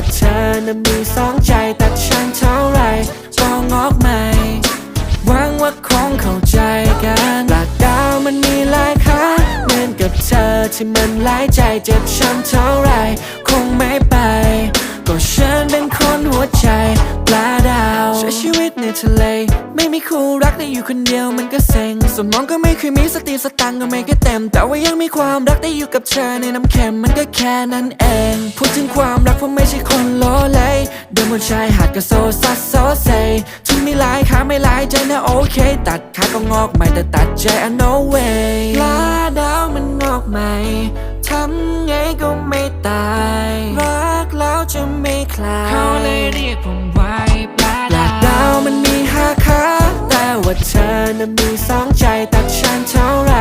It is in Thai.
ว่าเธอนั้นมีสองใจแต่ฉันเท่าไรก็งอกใหม่หวังว่าคงเข้าใจกันหลักดาวมันมีหลายขาเหมือนกับเธอที่มันหลายใจเจ็บช้ำเท่าไรคงไม่ไป ก็ฉันเป็นคนหัวใจปลาดาว ใช้ชีวิตในทะเล ไม่มีคู่รักได้อยู่คนเดียวมันก็เซ็ง สมองก็ไม่เคยมีสติสตังค์ก็ไม่เคยเต็ม แต่ว่ายังมีความรักได้อยู่กับเธอในน้ำเค็มมันก็แค่นั้นเอง พูดถึงความรักผมไม่ใช่คนโลเลเดินบนชายหาดก็โซซัสโซเซถึงมีหลายขาไม่หลายใจนะโอเค ตัดขาก็งอกใหม่แต่ตัดใจอะ no way ปลาดาวมันงอกใหม่ทำไงก็ไม่ตาย รักแล้วจะไม่คลายเขาเลยเรียกผมว่าปลาปลาดาดาววมันมีห้าขาแต่ว่าเธอ นั้นมีสองใจตัดฉันเท่าไร